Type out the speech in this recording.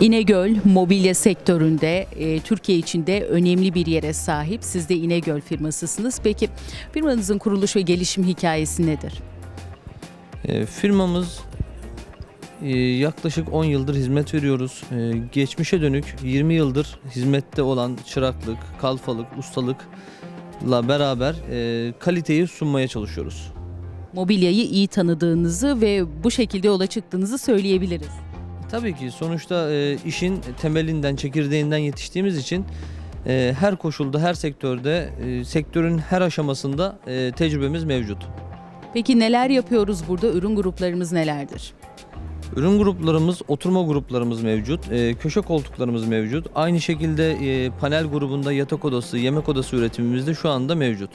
İnegöl mobilya sektöründe e, Türkiye içinde önemli bir yere sahip. Siz de İnegöl firmasısınız. Peki firmanızın kuruluş ve gelişim hikayesi nedir? E, firmamız e, yaklaşık 10 yıldır hizmet veriyoruz. E, geçmişe dönük 20 yıldır hizmette olan çıraklık, kalfalık, ustalıkla beraber e, kaliteyi sunmaya çalışıyoruz. Mobilyayı iyi tanıdığınızı ve bu şekilde yola çıktığınızı söyleyebiliriz. Tabii ki sonuçta e, işin temelinden, çekirdeğinden yetiştiğimiz için e, her koşulda, her sektörde, e, sektörün her aşamasında e, tecrübemiz mevcut. Peki neler yapıyoruz burada? Ürün gruplarımız nelerdir? Ürün gruplarımız, oturma gruplarımız mevcut, e, köşe koltuklarımız mevcut. Aynı şekilde e, panel grubunda yatak odası, yemek odası üretimimiz de şu anda mevcut.